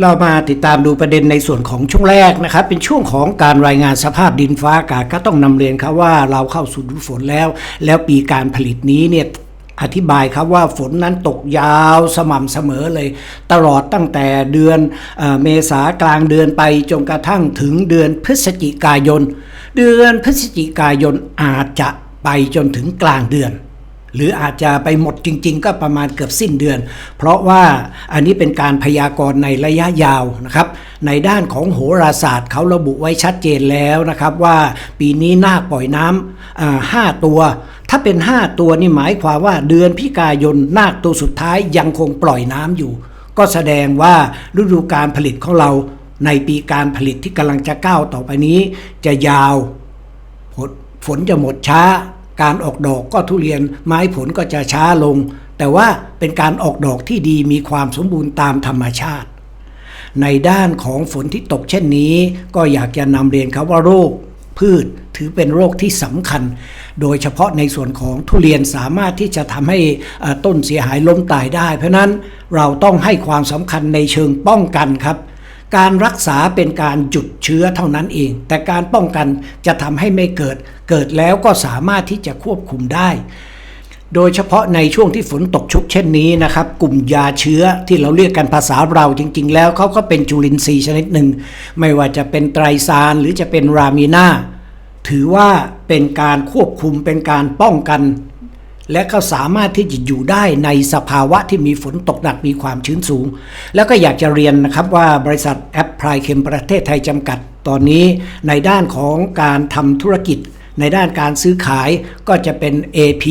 เรามาติดตามดูประเด็นในส่วนของช่วงแรกนะครับ เป็นช่วงของการรายงานสภาพดินฟ้าอากาศก็ต้องนำเรียนครับว่าเราเข้าสู่ฤดูฝนแล้ว แล้วปีการผลิตนี้เนี่ยอธิบายครับว่าฝนนั้นตกยาวสม่ำเสมอเลย ตลอดตั้งแต่เดือนเอเมษากลางเดือนไปจนกระทั่งถึงเดือนพฤศจิกายน เดือนพฤศจิกายนอาจจะไปจนถึงกลางเดือน หรืออาจจะไปหมดจริง ๆ ก็ประมาณเกือบสิ้นเดือน เพราะว่าอันนี้เป็นการพยากรณ์ในระยะยาวนะครับ ในด้านของโหราศาสตร์เขาระบุไว้ชัดเจนแล้วนะครับว่าปีนี้นาคปล่อยน้ำห้าตัว ถ้าเป็น 5 ตัวนี่หมายความว่าเดือนพิกายนนาคตัวสุดท้ายยังคงปล่อยน้ำอยู่ ก็แสดงว่าฤดูการผลิตของเราในปีการผลิตที่กำลังจะก้าวต่อไปนี้ จะยาวฝนจะหมดช้า การออกดอกก็ทุเรียนไม้ผลก็จะช้าลง แต่ว่าเป็นการออกดอกที่ดีมีความสมบูรณ์ตามธรรมชาติ ในด้านของฝนที่ตกเช่นนี้ ก็อยากจะนำเรียนครับว่าโรค พืชถือเป็นโรคที่สำคัญ โดยเฉพาะในส่วนของทุเรียนสามารถที่จะทำให้ต้นเสียหายล้มตายได้ เพราะนั้นเราต้องให้ความสำคัญในเชิงป้องกันครับ การรักษาเป็นการหยุดเชื้อเท่านั้นเอง แต่การป้องกันจะทำให้ไม่เกิด เกิดแล้วก็สามารถที่จะควบคุมได้ โดยเฉพาะในช่วงที่ฝนตกชุกเช่นนี้นะครับ กลุ่มยาเชื้อที่เราเรียกกันภาษาเราจริง ๆ แล้วเขาก็เป็นจุลินทรีย์ชนิดหนึ่ง ไม่ว่าจะเป็นไตรซานหรือจะเป็นรามีนาถือว่าเป็นการควบคุมเป็นการป้องกัน และก็สามารถที่จะอยู่ได้ในสภาวะที่มีฝนตกหนักมีความชื้นสูง แล้วก็อยากจะเรียนนะครับว่าบริษัทแอปพลายเคมประเทศไทยจำกัดตอนนี้ในด้านของการทำธุรกิจ ในด้านการซื้อขายก็จะเป็น AP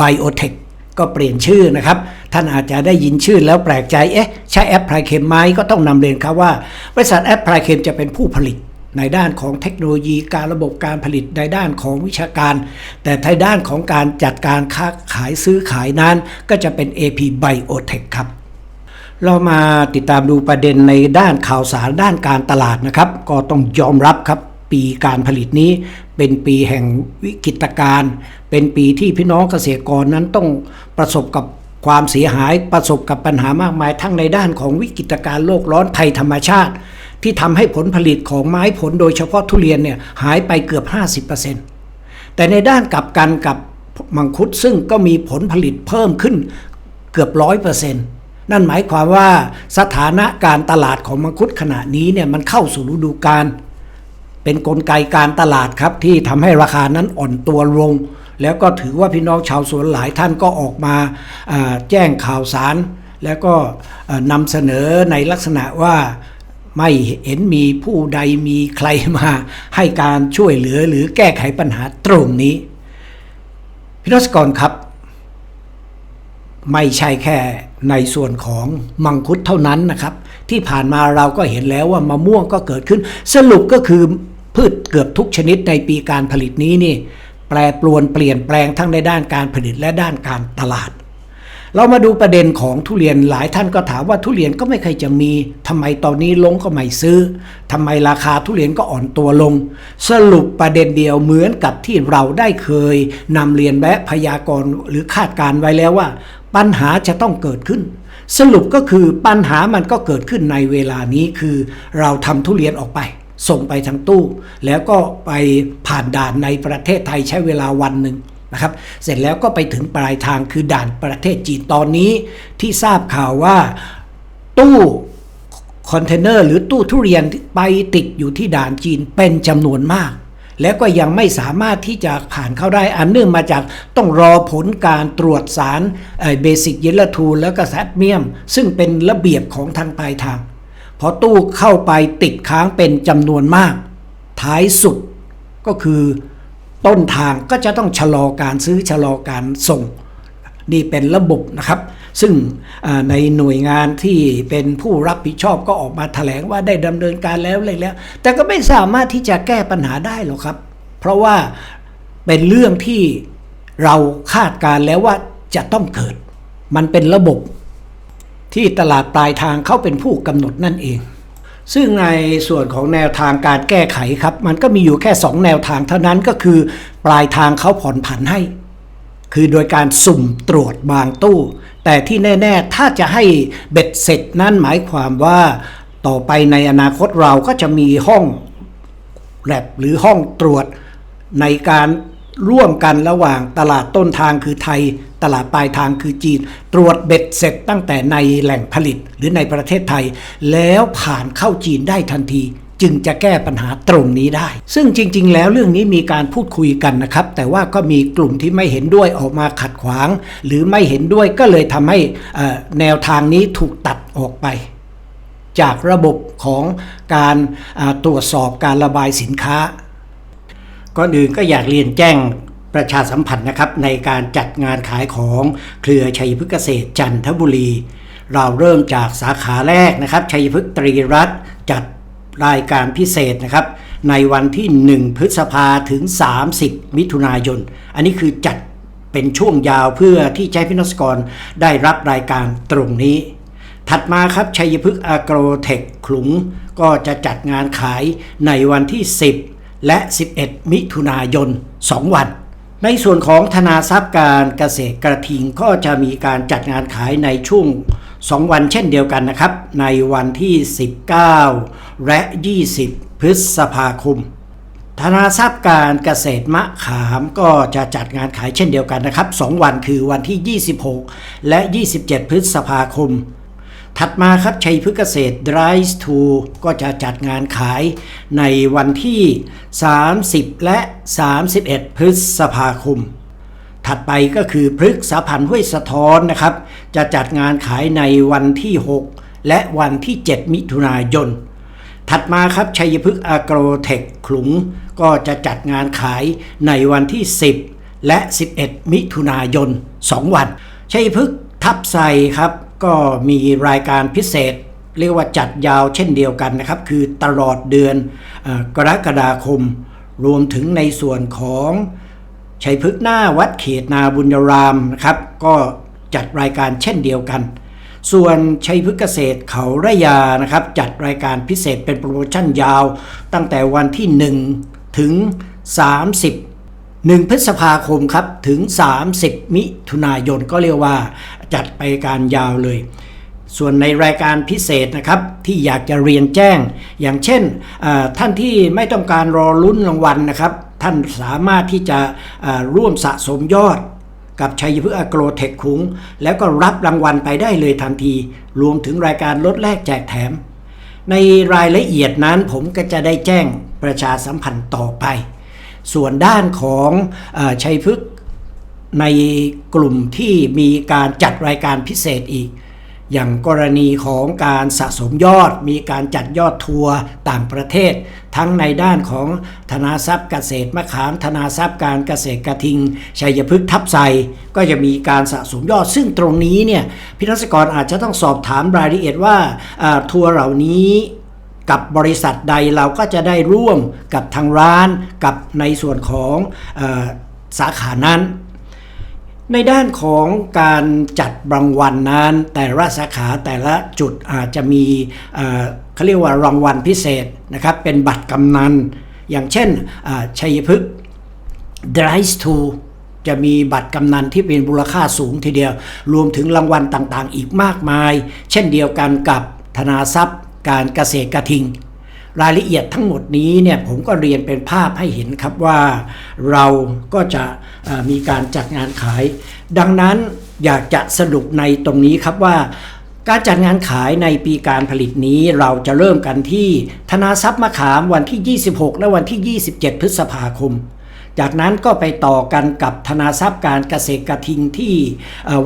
Biotech ก็เปลี่ยนชื่อนะครับ ท่านอาจจะได้ยินชื่อแล้วแปลกใจ เอ๊ะ ใช้แอปพลายเคมไหมก็ต้องนำเรียนครับว่า บริษัทแอปพลายเคมจะเป็นผู้ผลิต ในด้านของเทคโนโลยีการระบบการผลิตในด้านของวิชาการ แต่ในด้านของการจัดการค้าขายซื้อขายนั้น ก็จะเป็น AP Biotech ครับเรามาติดตามดูประเด็นในด้านข่าวสารด้านการตลาดนะครับ ก็ต้องยอมรับครับปีการผลิตนี้เป็นปีแห่งวิกฤตการณ์เป็นปีที่พี่น้องเกษตรกรนั้นต้องประสบกับความเสียหายประสบกับปัญหามากมายทั้งในด้านของวิกฤตการณ์โลกร้อนภัยธรรมชาติ ที่ทำให้ผลผลิตของไม้ผลโดยเฉพาะทุเรียนเนี่ยหายไปเกือบ 50%แต่ในด้านกลับกันกับมังคุดซึ่งก็มีผลผลิตเพิ่มขึ้นเกือบร้อยเปอร์เซ็นต์นั่นหมายความว่าสถานะการตลาดของมังคุดขณะนี้เนี่ยมันเข้าสู่ฤดูกาลเป็นนกลไกการตลาดครับที่ทำให้ราคานั้นอ่อนตัวลง แล้วก็ถือว่าพี่น้องชาวสวนหลายท่านก็ออกมาาแจ้งข่าวสาร แล้วก็อ่านำเสนอในลักษณะว่า ไม่เห็นมีผู้ใดมีใครมาให้การช่วยเหลือหรือแก้ไขปัญหาตรงนี้พี่รัศกรครับ ไม่ใช่แค่ในส่วนของมังคุดเท่านั้นนะครับ ที่ผ่านมาเราก็เห็นแล้วว่ามะม่วงก็เกิดขึ้น สรุปก็คือพืชเกือบทุกชนิดในปีการผลิตนี้นี่ แปรปรวนเปลี่ยนแปลงทั้งในด้านการผลิตและด้านการตลาด เรามาดูประเด็นของทุเรียนหลายท่านก็ถามว่าทุเรียนก็ไม่เคยจะมีทำไมตอนนี้ลงก็ไม่ซื้อทำไมราคาทุเรียนก็อ่อนตัวลง สรุปประเด็นเดียวเหมือนกับที่เราได้เคยนำเรียนแวะพยากรณ์หรือคาดการ์ไว้แล้วว่า ปัญหาจะต้องเกิดขึ้น สรุปก็คือปัญหามันก็เกิดขึ้นในเวลานี้คือ เราทำทุเรียนออกไปส่งไปทางตู้ แล้วก็ไปผ่านด่านในประเทศไทยใช้เวลาวันหนึ่ง นะครับเสร็จแล้วก็ไปถึงปลายทางคือด่านประเทศจีนตอนนี้ที่ทราบข่าวว่าตู้คอนเทนเนอร์หรือตู้ทุเรียนไปติดอยู่ที่ด่านจีนเป็นจำนวนมาก แล้วก็ยังไม่สามารถที่จะผ่านเข้าได้อันเนื่องมาจากต้องรอผลการตรวจสารเบสิกเยลทูลแล้วก็แซดเมียม ซึ่งเป็นระเบียบของทางปลายทางพอตู้เข้าไปติดค้างเป็นจำนวนมาก ท้ายสุดก็คือ ต้นทางก็จะต้องชะลอการซื้อชะลอการส่งนี่เป็นระบบนะครับ ซึ่งในหน่วยงานที่เป็นผู้รับผิดชอบก็ออกมาแถลงว่าได้ดำเนินการแล้วเลยแล้ว แต่ก็ไม่สามารถที่จะแก้ปัญหาได้หรอกครับ เพราะว่าเป็นเรื่องที่เราคาดการณ์แล้วว่าจะต้องเกิด มันเป็นระบบที่ตลาดปลายทางเขาเป็นผู้กำหนดนั่นเอง ซึ่งในส่วนของแนวทางการแก้ไขครับ มันก็มีอยู่แค่ 2 แนวทางเท่านั้นก็คือ ปลายทางเขาผ่อนผันให้ คือโดยการสุ่มตรวจบางตู้ แต่ที่แน่ ๆ ถ้าจะให้เบ็ดเสร็จนั่นหมายความว่าต่อไปในอนาคตเราก็จะมีห้องแลบหรือห้องตรวจในการร่วมกันระหว่างตลาดต้นทางคือไทย ตลาดปลายทางคือจีน ตรวจเบ็ดเสร็จตั้งแต่ในแหล่งผลิตหรือในประเทศไทย แล้วผ่านเข้าจีนได้ทันทีจึงจะแก้ปัญหาตรงนี้ได้ ซึ่งจริง ๆ แล้วเรื่องนี้มีการพูดคุยกันนะครับ แต่ว่าก็มีกลุ่มที่ไม่เห็นด้วยออกมาขัดขวาง หรือไม่เห็นด้วยก็เลยทำให้แนวทางนี้ถูกตัดออกไป จากระบบของการตรวจสอบการระบายสินค้าก่อนอื่นก็อยากเรียนแจ้ง ประชาสัมพันธ์นะครับในการจัดงานขายของเครือชัยพฤกษ์เกษตรจันทบุรี เราเริ่มจากสาขาแรกนะครับ ชัยพฤกษ์ตรีรัตจัดรายการพิเศษนะครับ ในวันที่ 1 พฤษภาถึง 30 มิถุนายน อันนี้คือจัดเป็นช่วงยาวเพื่อที่ใช้พินสกรได้รับรายการตรงนี้ ถัดมาครับชัยพฤกษ์อโกรเทคขลุง ก็จะจัดงานขายในวันที่ 10 และ 11 มิถุนายน 2 วัน ในส่วนของธนาทรัพย์การเกษตรกระทิงก็จะมีการจัดงานขายในช่วง 2 วันเช่นเดียวกันนะครับ ในวันที่ 19 และ 20 พฤษภาคม ธนาทรัพย์การเกษตรมะขามก็จะจัดงานขายเช่นเดียวกันนะครับ 2 วันคือวันที่ 26 และ 27 พฤษภาคม ถัดมาครับชัยพฤกษ์เกษตร Drive to ก็จะจัดงานขายในวันที่ 30 และ 31 พฤษภาคม ถัดไปก็คือพฤกษพันธ์ห้วยสะท้อนนะครับ จะจัดงานขายในวันที่ 6 และวันที่ 7 มิถุนายน ถัดมาครับชัยพฤกษ์อโกรเทคขลุง ก็จะจัดงานขายในวันที่ 10 และ 11 มิถุนายน 2 วัน ชัยพฤกษ์ทับไซครับ ก็มีรายการพิเศษ เรียกว่าจัดยาวเช่นเดียวกันนะครับ คือตลอดเดือนอกรกฎาคม รวมถึงในส่วนของชัยพฤกษ์หน้าวัดเขตนาบุญยรามนะครับ ก็จัดรายการเช่นเดียวกัน ส่วนชัยพฤกษ์เกษตรเขาระยานะครับ จัดรายการพิเศษเป็นโปรโมชั่นยาว ตั้งแต่วันที่ 1 ถึง 30 1 พฤษภาคมครับ ถึง 30 มิถุนายนก็เรียกว่า จัดไปการยาวเลย ส่วนในรายการพิเศษนะครับที่อยากจะเรียนแจ้ง อย่างเช่นท่านที่ไม่ต้องการรอลุ้นรางวัลนะครับ ท่านสามารถที่จะร่วมสะสมยอดกับชัยพฤกษ์อโกรเทคคุ้ง แล้วก็รับรางวัลไปได้เลยทันที รวมถึงรายการลดแลกแจกแถม ในรายละเอียดนั้นผมก็จะได้แจ้งประชาสัมพันธ์ต่อไป ส่วนด้านของอชัยพฤกษ์ ในกลุ่มที่มีการจัดรายการพิเศษอีก อย่างกรณีของการสะสมยอด มีการจัดยอดทัวร์ต่างประเทศ ทั้งในด้านของธนาทรัพย์เกษตรมะขาม ธนาทรัพย์การเกษตรกระทิง ชัยพฤกษ์ทับไซก็จะมีการสะสมยอด ซึ่งตรงนี้เนี่ยพิทักษกรอาจจะต้องสอบถามรายละเอียดว่าทัวร์เหล่านี้กับบริษัทใดเราก็จะได้ร่วมกับทางร้านกับในส่วนของอสาขานั้น ในด้านของการจัดรางวัลนั้น แต่ละสาขาแต่ละจุดอาจจะมีเขาเรียกว่ารางวัลพิเศษนะครับเป็นบัตรกำนัน อย่างเช่นชัยพฤกษ์ Drive to จะมีบัตรกำนันที่เป็นมูลค่าสูงทีเดียว รวมถึงรางวัลต่างๆ อีกมากมาย เช่นเดียวกันกับธนาทรัพย์การเกษตรกระทิง รายละเอียดทั้งหมดนี้เนี่ยผมก็เรียนเป็นภาพให้เห็นครับว่าเราก็จะมีการจัดงานขาย ดังนั้นอยากจะสรุปในตรงนี้ครับว่า การจัดงานขายในปีการผลิตนี้เราจะเริ่มกันที่ธนาทรัพย์มะขามวันที่ 26 และวันที่ 27 พฤษภาคมจากนั้นก็ไปต่อกันกับธนาทรัพย์การเกษตรกระทิงที่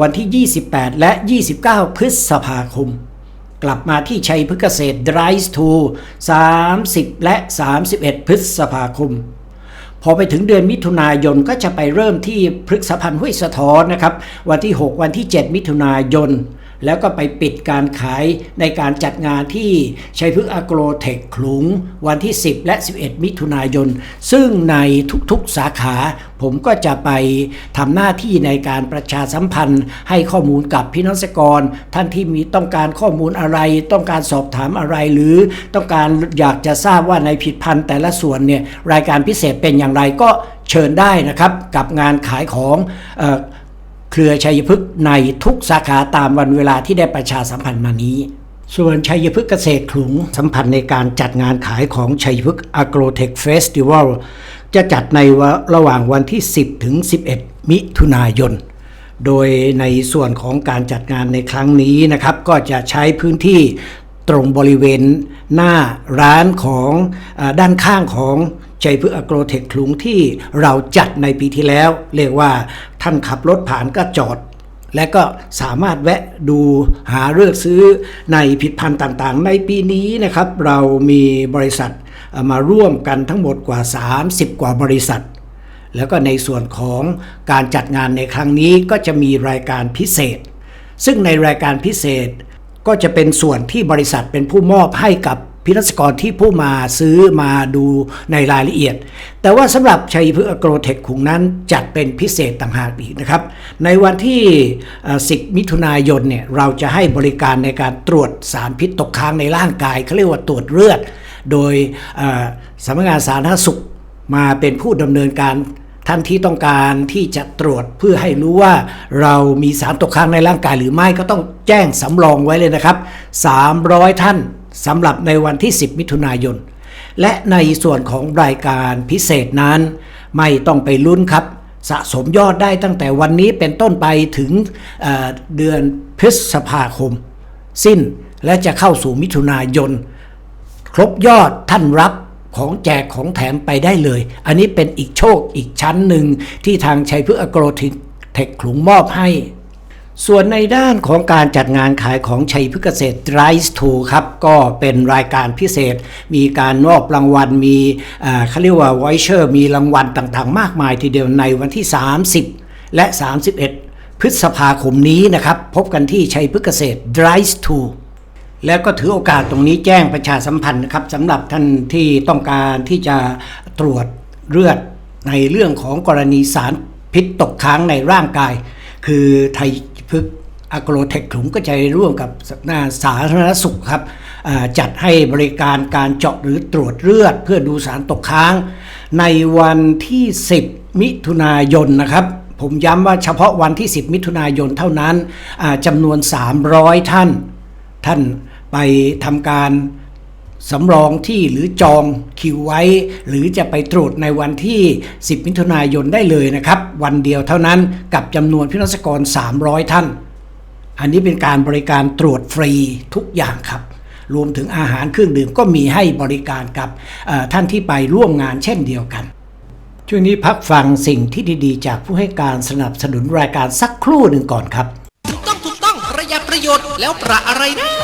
วันที่ 28 และ 29 พฤษภาคม กลับมาที่ชัยพฤกษ์เกษตร Drive to 30 และ 31 พฤษภาคม พอไปถึงเดือนมิถุนายนก็จะไปเริ่มที่พฤกษพันธ์ห้วยสะท้อนนะครับ วันที่ 6 วันที่ 7 มิถุนายน แล้วก็ไปปิดการขายในการจัดงานที่ชัยพฤกษ์อโกรเทคขลุง วันที่ 10 และ 11 มิถุนายน ซึ่งในทุกๆสาขา ผมก็จะไปทำหน้าที่ในการประชาสัมพันธ์ ให้ข้อมูลกับพี่น้องเกษตรกร ท่านที่มีต้องการข้อมูลอะไร ต้องการสอบถามอะไรหรือต้องการอยากจะทราบว่าในผิดพันธ์แต่ละส่วนเนี่ยรายการพิเศษเป็นอย่างไรก็เชิญได้นะครับกับงานขายของเออ เครือชัยพฤกษ์ในทุกสาขาตามวันเวลาที่ได้ประชาสัมพันธ์มานี้ ส่วนชัยพฤกษ์เกษตรขลุงสัมพันธ์ในการจัดงานขายของชัยพฤกษ์ Agrotech Festival จะจัดในวะระหว่างวันที่ 10 ถึง 11 มิถุนายน โดยในส่วนของการจัดงานในครั้งนี้นะครับ ก็จะใช้พื้นที่ตรงบริเวณหน้าร้านของอด้านข้างของ ชัยพฤกษ์อโกรเทคขลุงที่เราจัดในปีที่แล้ว เรียกว่าท่านขับรถผ่านก็จอด และก็สามารถแวะดูหาเลือกซื้อในผิดพันธ์ต่างๆ ในปีนี้นะครับ เรามีบริษัทมาร่วมกันทั้งหมดกว่า 30 กว่าบริษัท แล้วก็ในส่วนของการจัดงานในครั้งนี้ก็จะมีรายการพิเศษ ซึ่งในรายการพิเศษก็จะเป็นส่วนที่บริษัทเป็นผู้มอบให้กับ พินักกรที่ผู้มาซื้อมาดูในรายละเอียด แต่ว่าสำหรับชัยพฤกษ์อโกรเทคขุงนั้นจัดเป็นพิเศษต่างหากอีกนะครับ ในวันที่ 10 มิถุนายนเนี่ยเราจะให้บริการในการตรวจสารพิษตกค้างในร่างกายเขาเรียกว่าตรวจเลือด โดยสำนักงานสาธารณสุขมาเป็นผู้ดำเนินการท่านที่ต้องการที่จะตรวจเพื่อให้รู้ว่าเรามีสารตกค้างในร่างกายหรือไม่ก็ต้องแจ้งสำรองไว้เลยนะครับ 300 ท่าน สำหรับในวันที่ 10 มิถุนายน และในส่วนของรายการพิเศษนั้น ไม่ต้องไปลุ้นครับ สะสมยอดได้ตั้งแต่วันนี้เป็นต้นไปถึงเเดือนพฤษภาคม สิ้นและจะเข้าสู่มิถุนายน ครบยอดท่านรับของแจกของแถมไปได้เลย อันนี้เป็นอีกโชคอีกชั้นหนึ่งที่ทางชัยพฤกษ์อโกรเทคขลุงมอบให้ ส่วนในด้านของการจัดงานขายของชัยพฤกษ์เกษตร Rise to ครับ ก็เป็นรายการพิเศษ มีการมอบรางวัลมีเขาเรียกว่า v o i c h e r มีรางวัลต่างๆ มากมายทีเดียวในวันที่ 30 และ 31 พฤษภาคมนี้นะครับ พบกันที่ชัยพฤกษ์เกษตร Rise to แล้วก็ถือโอกาสตรงนี้แจ้งประชาสัมพันธ์นะครับสำหรับท่านที่ต้องการที่จะตรวจเลือดในเรื่องของกรณีสารพิษตกค้างในร่างกาย คือไท ยพึกษ์อโรเทคขลุงก็จะร่วมกับสนาสาธารณสุขครับจัดให้บริการการเจาะหรือตรวจเลือด เพื่อดูสารตกค้าง ในวันที่ 10 มิถุนายนนะครับผมย้ำว่าเฉพาะวันที่ 10 มิถุนายนเท่านั้นจำนวน 300 ท่าน ท่านไปทำการ สำรองที่หรือจองคิวไว้ หรือจะไปตรวจในวันที่ 10 มิถุนายนได้เลยนะครับ วันเดียวเท่านั้นกับจำนวนพินักกร 300 ท่าน อันนี้เป็นการบริการตรวจฟรีทุกอย่างครับ รวมถึงอาหารเครื่องดื่มก็มีให้บริการกับท่านที่ไปร่วมงานเช่นเดียวกันช่วงนี้พักฟังสิ่งที่ดีๆ จากผู้ให้การสนับสนุนรายการสักครู่หนึ่งก่อนครับ ถูกต้องถูกต้องประหยัดประโยชน์แล้วประอะไรนะ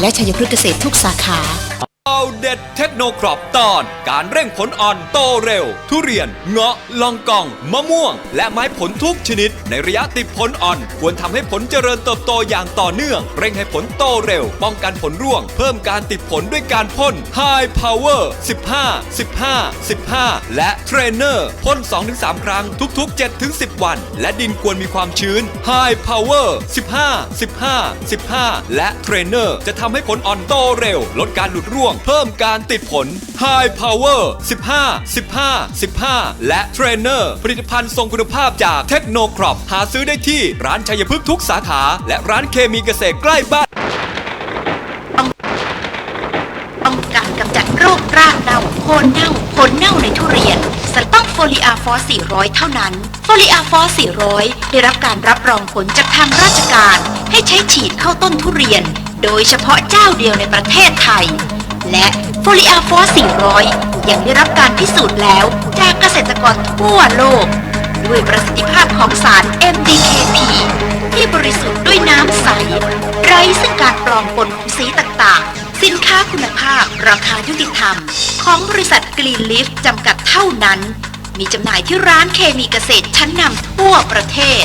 และชัยพฤกษ์เกษตรทุกสาขา เอาเด็ดเทคโนครอปตอน การเร่งผลอ่อนโตเร็ว ทุเรียน เงาะลองกอง มะม่วง และไม้ผลทุกชนิด ในระยะติดผลอ่อน ควรทำให้ผลเจริญเติบโตอย่างต่อเนื่อง เร่งให้ผลโตเร็ว ป้องกันผลร่วง เพิ่มการติดผลด้วยการพ่น High Power 15 15 15 และเทรนเนอร์พ่น 2-3 ครั้งทุก ๆ 7-10 วัน และดินควรมีความชื้น High Power 15 15 15 และเทรนเนอร์จะทำให้ผลอ่อนโตเร็ว ลดการหลุดร่วงเพิ่มการติดผล High Power 15 15 15 และเทรนเนอร์ผลิตภัณฑ์ทรงคุณภาพจากเทคโนครอปหาซื้อได้ที่ร้านชัยพฤกษ์ทุกสาขา และร้านเคมีเกษตรใกล้บ้าน ป้องกันกำจัดโรครากเน่าโคนเน่าผลเน่าในทุเรียนจะต้องโฟลิอาฟอส400 เท่านั้น โฟลิอาฟอส400 ได้รับการรับรองผลจากทางราชการ ให้ใช้ฉีดเข้าต้นทุเรียน โดยเฉพาะเจ้าเดียวในประเทศไทย และโฟลิอาฟอส400 ยังได้รับการพิสูจน์แล้วจากเกษตรกรทั่วโลก ด้วยประสิทธิภาพของสาร MDKP ที่บริสุทธิ์ด้วยน้ำใส ไร้ซึ่งการปลอมปนของสีต่างๆ สินค้าคุณภาพราคายุติธรรม ของบริษัทกรีนลิฟจำกัดเท่านั้น มีจำหน่ายที่ร้านเคมีเกษตรชั้นนำทั่วประเทศ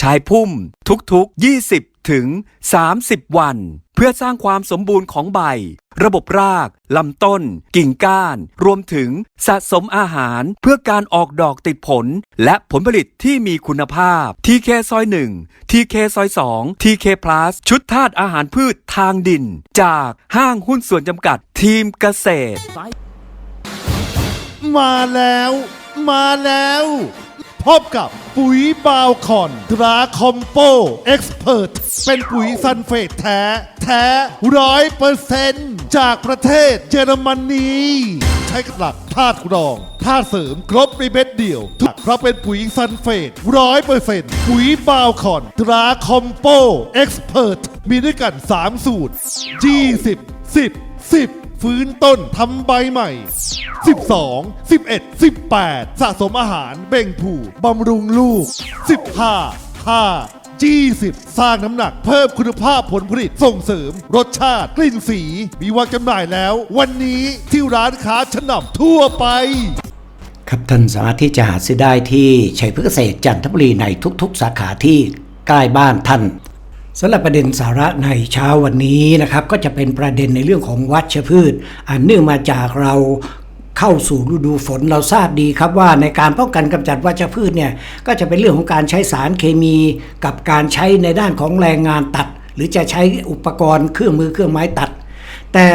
ชายพุ่มทุกๆ 20 ถึง 30 วัน เพื่อสร้างความสมบูรณ์ของใบ ระบบราก ลำต้น กิ่งก้าน รวมถึงสะสมอาหารเพื่อการออกดอกติดผล และผลผลิตที่มีคุณภาพ TK ซอย1 TK ซอย2 TK Plus ชุดธาตุอาหารพืชทางดิน จากห้างหุ้นส่วนจำกัดทีมเกษตร มาแล้ว มาแล้ว พบกับปุ๋ยบาวคอนตราคอมโปเอ็กซ์เพรเป็นปุ๋ยซันเฟตแท้ แท้ร้อยเปอร์เซนต์จากประเทศเยอรมนี ใช้หลักธาตุรองธาตุเสริมครบในเม็ดเดียวทุกเพราะเป็นปุ๋ยซันเฟตร้อยเปอร์เซนต์ปุ๋ยบาวคอนตราคอมโปเอ็กซ์เพรมีด้วยกัน 3 สูตร 20 10 10 ฟื้นต้นทำใบใหม่ 12 11 18 สะสมอาหารเบ่งผูบำรุงลูก 15 5 20 สร้างน้ำหนักเพิ่มคุณภาพผลผลิตส่งเสริม รสชาติกลิ่นสี มีวางจำหน่ายแล้ว วันนี้ที่ร้านค้าชั้นนำทั่วไป ครับท่านสามารถที่จะหาซื้อได้ที่ชัยพฤกษเกษตรจันทบุรีในทุกๆ สาขาที่ใกล้บ้านท่าน สำหรับประเด็นสาระในเช้าวันนี้นะครับ ก็จะเป็นประเด็นในเรื่องของวัชพืชอันเนื่องมาจากเราเข้าสู่ฤดูฝนเราทราบดีครับว่าในการป้องกันกำจัดวัชพืชเนี่ยก็จะเป็นเรื่องของการใช้สารเคมีกับการใช้ในด้านของแรงงานตัด หรือจะใช้อุปกรณ์เครื่องมือเครื่องไม้ตัด แต่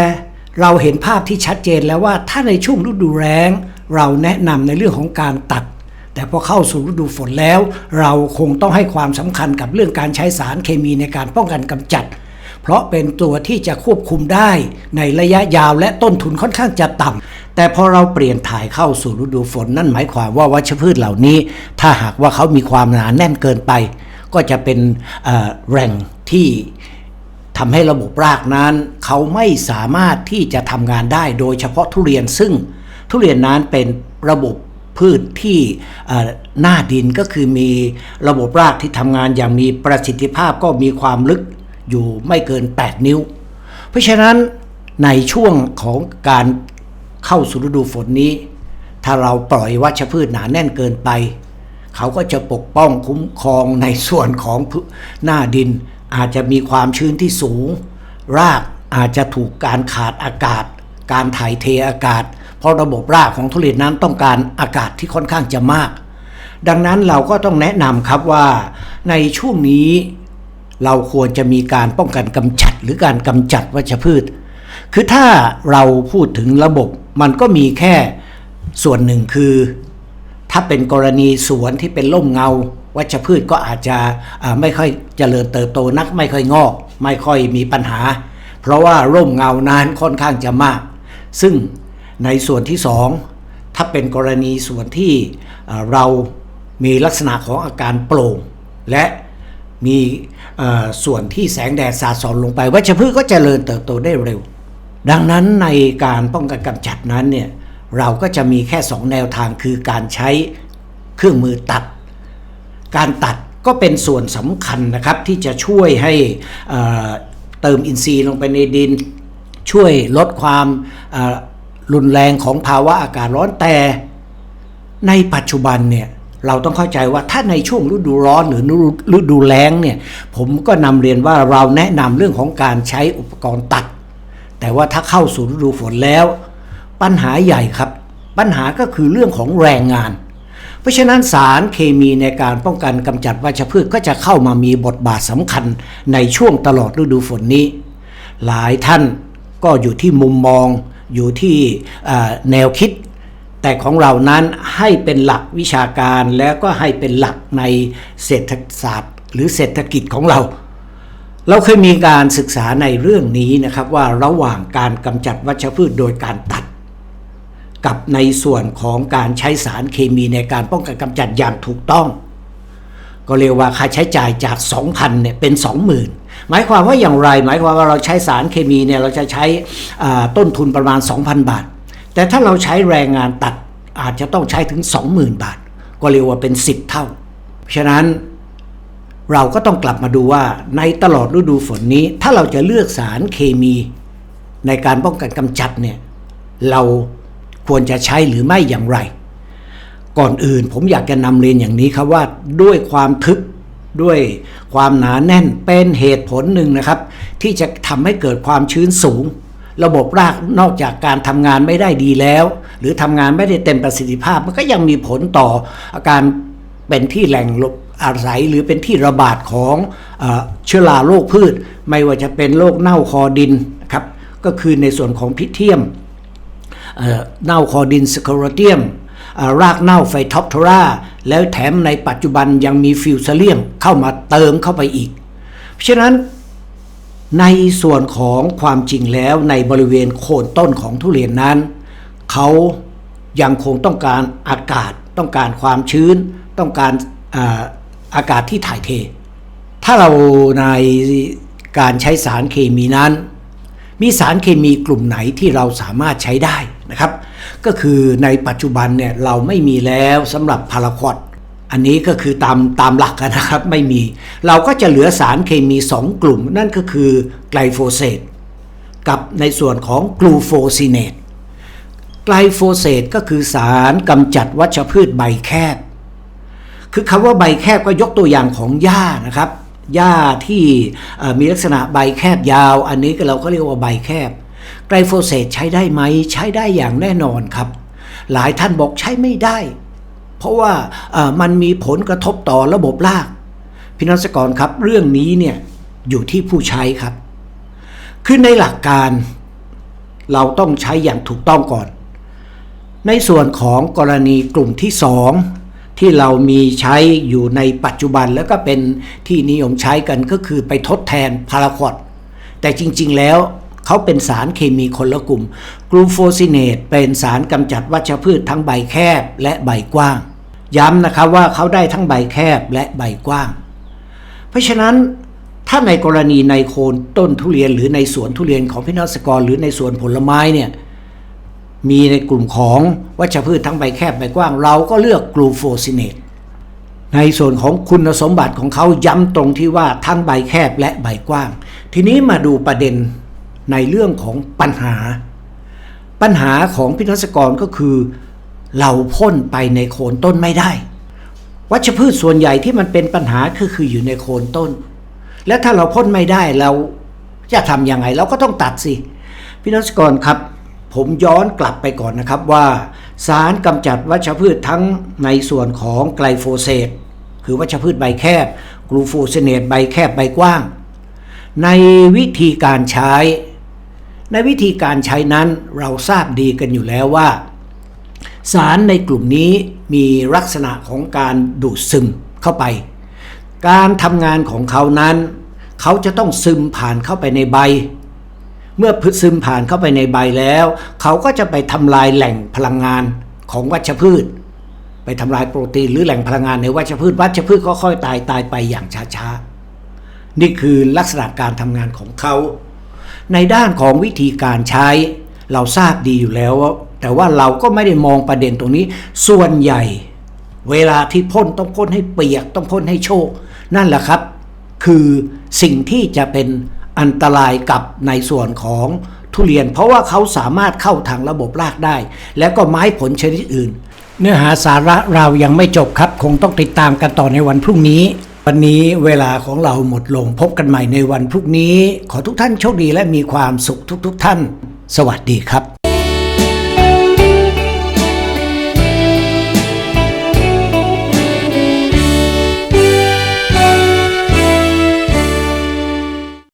เราเห็นภาพที่ชัดเจนแล้วว่าถ้าในช่วงฤดูแล้งเราแนะนำในเรื่องของการตัด แต่พอเข้าสู่ฤดูฝนแล้ว เราคงต้องให้ความสำคัญกับเรื่องการใช้สารเคมีในการป้องกันกำจัด เพราะเป็นตัวที่จะควบคุมได้ในระยะยาวและต้นทุนค่อนข้างจะต่ำแต่พอเราเปลี่ยนถ่ายเข้าสู่ฤดูฝนนั่นหมายความว่าวัชพืชเหล่านี้ ถ้าหากว่าเขามีความหนาแน่นเกินไป ก็จะเป็นแหล่งที่ทำให้ระบบรากนั้น เขาไม่สามารถที่จะทำงานได้โดยเฉพาะทุเรียนซึ่งทุเรียนนั้นเป็นระบบ พืชที่หน้าดินก็คือมีระบบรากที่ทำงานอย่างมีประสิทธิภาพก็มีความลึกอยู่ไม่เกิน 8 นิ้ว เพราะฉะนั้นในช่วงของการเข้าสู่ฤดูฝนนี้ ถ้าเราปล่อยวัชพืชหนาแน่นเกินไป เขาก็จะปกป้องคุ้มครองในส่วนของหน้าดิน อาจจะมีความชื้นที่สูง รากอาจจะถูกการขาดอากาศ การถ่ายเทอากาศ เพราะระบบรากของทุเรียนนั้นต้องการอากาศที่ค่อนข้างจะมาก ดังนั้นเราก็ต้องแนะนำครับว่า ในช่วงนี้เราควรจะมีการป้องกันกำจัดหรือการกำจัดวัชพืช คือถ้าเราพูดถึงระบบมันก็มีแค่ส่วนหนึ่งคือ ถ้าเป็นกรณีสวนที่เป็นร่มเงา วัชพืชก็อาจจะไม่ค่อยเจริญเติบโตนัก ไม่ค่อยงอก ไม่ค่อยมีปัญหา เพราะว่าร่มเงานั้นค่อนข้างจะมาก ซึ่ง ในส่วนที่สองถ้าเป็นกรณีส่วนที่เรามีลักษณะของอาการโปร่ง และมีส่วนที่แสงแดดสาดส่องลงไปวัชพืชก็เจริญเติบโตได้เร็ว ดังนั้นในการป้องกันกำจัดนั้นเนี่ยเราก็จะมีแค่สองแนวทางคือการใช้เครื่องมือตัด การตัดก็เป็นส่วนสำคัญนะครับที่จะช่วยให้เติมอินทรีย์ลงไปในดิน ช่วยลดความ รุนแรงของภาวะอากาศร้อนแต่ ในปัจจุบันเนี่ยเราต้องเข้าใจว่าถ้าในช่วงฤดูร้อนหรือฤดูฤดูแล้งเนี่ยผมก็นำเรียนว่าเราแนะนำเรื่องของการใช้อุปกรณ์ตัด แต่ว่าถ้าเข้าสู่ฤดูฝนแล้ว ปัญหาใหญ่ครับ ปัญหาก็คือเรื่องของแรงงาน เพราะฉะนั้นสารเคมีในการป้องกันกำจัดวัชพืชก็จะเข้ามามีบทบาทสำคัญในช่วงตลอดฤดูฝนนี้ หลายท่านก็อยู่ที่มุมมอง อยู่ที่แนวคิด แต่ของเรานั้นให้เป็นหลักวิชาการแล้วก็ให้เป็นหลักในเศรษฐศาสตร์ หรือเศรษฐกิจของเรา เราเคยมีการศึกษาในเรื่องนี้นะครับว่าระหว่างการกำจัดวัชพืชโดยการตัด กับในส่วนของการใช้สารเคมีในการป้องกันกำจัดอย่างถูกต้อง ก็เรียกว่าค่าใช้จ่ายจาก 2,000เนี่ยเป็น 20,000 หมายความว่าอย่างไร หมายความว่าเราใช้สารเคมีเนี่ยเราจะใช้ต้นทุนประมาณ 2,000 บาท แต่ถ้าเราใช้แรงงานตัดอาจจะต้องใช้ถึง 20,000 บาท ก็เรียกว่าเป็น 10 เท่า เพราะฉะนั้นเราก็ต้องกลับมาดูว่าในตลอดฤดูฝนนี้ ถ้าเราจะเลือกสารเคมีในการป้องกันกำจัดเนี่ยเราควรจะใช้หรือไม่อย่างไร ก่อนอื่นผมอยากจะนำเรียนอย่างนี้ครับว่าด้วยความทึบ ด้วยความหนาแน่นเป็นเหตุผลหนึ่งนะครับ ที่จะทำให้เกิดความชื้นสูง ระบบรากนอกจากการทำงานไม่ได้ดีแล้ว หรือทำงานไม่ได้เต็มประสิทธิภาพ มันก็ยังมีผลต่ออาการเป็นที่แหล่งหลบอาศัยหรือเป็นที่ระบาดของเชื้อราโรคพืช ไม่ว่าจะเป็นโรคเน่าคอดินครับก็คือในส่วนของพิเทียมเน่าคอดินสโครเทียมรากเน่าไฟท็อปทรา แล้วแถมในปัจจุบันยังมีฟิวซเลียมเข้ามาเติมเข้าไปอีก เพราะฉะนั้นในส่วนของความจริงแล้วในบริเวณโคนต้นของทุเรียนนั้น เขายังคงต้องการอากาศต้องการความชื้น ต้องการอาอากาศที่ถ่ายเท ถ้าเราในการใช้สารเคมีนั้น มีสารเคมีกลุ่มไหนที่เราสามารถใช้ได้นะครับ ก็คือในปัจจุบันเนี่ยเราไม่มีแล้วสำหรับพาราควอดอันนี้ก็คือตามตามหลักนะครับไม่มี เราก็จะเหลือสารเคมี 2 กลุ่ม นั่นก็คือไกลโฟเซตกับในส่วนของกลูโฟซิเนตไกลโฟเซตก็คือสารกำจัดวัชพืชใบแคบ คือคำว่าใบแคบก็ยกตัวอย่างของหญ้านะครับหญ้าที่มีลักษณะใบแคบยาว อันนี้ก็เราก็เรียกว่าใบแคบ ไกลโฟเสตใช้ได้ไหม ใช้ได้อย่างแน่นอนครับ หลายท่านบอกใช้ไม่ได้ เพราะว่ามันมีผลกระทบต่อระบบรากพี่น้องสกรครับ เรื่องนี้เนี่ยอยู่ที่ผู้ใช้ครับ คือในหลักการเราต้องใช้อย่างถูกต้องก่อน ในส่วนของกรณีกลุ่มที่สองที่เรามีใช้อยู่ในปัจจุบันแล้วก็เป็นที่นิยมใช้กันก็คือไปทดแทนพาราควอดแต่จริงๆแล้ว เขาเป็นสารเคมีคนละกลุ่ม กลูโฟซิเนตเป็นสารกำจัดวัชพืชทั้งใบแคบและใบกว้าง ย้ำนะครับว่าเขาได้ทั้งใบแคบและใบกว้าง เพราะฉะนั้นถ้าในกรณีในโคนต้นทุเรียนหรือในสวนทุเรียนของพี่น้องเกษตรกรหรือในสวนผลไม้เนี่ยมีในกลุ่มของวัชพืชทั้งใบแคบใบกว้าง เราก็เลือกกลูโฟซิเนตในส่วนของคุณสมบัติของเขาย้ำตรงที่ว่าทั้งใบแคบและใบกว้าง ทีนี้มาดูประเด็น ในเรื่องของปัญหา ปัญหาของพิทักษกรก็คือเราพ่นไปในโคนต้นไม่ได้ วัชพืชส่วนใหญ่ที่มันเป็นปัญหาก็คืออยู่ในโคนต้น และถ้าเราพ่นไม่ได้เราจะทำยังไงเราก็ต้องตัดสิพี่นักกรครับ ผมย้อนกลับไปก่อนนะครับว่า สารกำจัดวัชพืชทั้งในส่วนของไกลโฟเซตคือวัชพืชใบแคบ กลูโฟเซเนตใบแคบใบกว้าง ในวิธีการใช้ ในวิธีการใช้นั้นเราทราบดีกันอยู่แล้วว่า สารในกลุ่มนี้มีลักษณะของการดูดซึมเข้าไป การทำงานของเขานั้น เขาจะต้องซึมผ่านเข้าไปในใบ เมื่อซึมผ่านเข้าไปในใบแล้ว เขาก็จะไปทำลายแหล่งพลังงานของวัชพืช ไปทำลายโปรตีนหรือแหล่งพลังงานในวัชพืช วัชพืชก็ค่อยตายตายไปอย่างช้าๆนี่คือลักษณะการทำงานของเขา ในด้านของวิธีการใช้ เราทราบดีอยู่แล้วว่าแต่ว่าเราก็ไม่ได้มองประเด็นตรงนี้ ส่วนใหญ่ เวลาที่พ่นต้องพ่นให้เปียกต้องพ่นให้โชค นั่นแหละครับ คือสิ่งที่จะเป็นอันตรายกับในส่วนของทุเรียน เพราะว่าเขาสามารถเข้าทางระบบรากได้ แล้วก็ไม้ผลชนิดอื่น เนื้อหาสาระเรายังไม่จบครับ คงต้องติดตามกันต่อในวันพรุ่งนี้ วันนี้เวลาของเราหมดลงพบกันใหม่ในวันพรุ่งนี้ ขอทุกท่านโชคดีและมีความสุขทุกๆท่าน สวัสดีครับ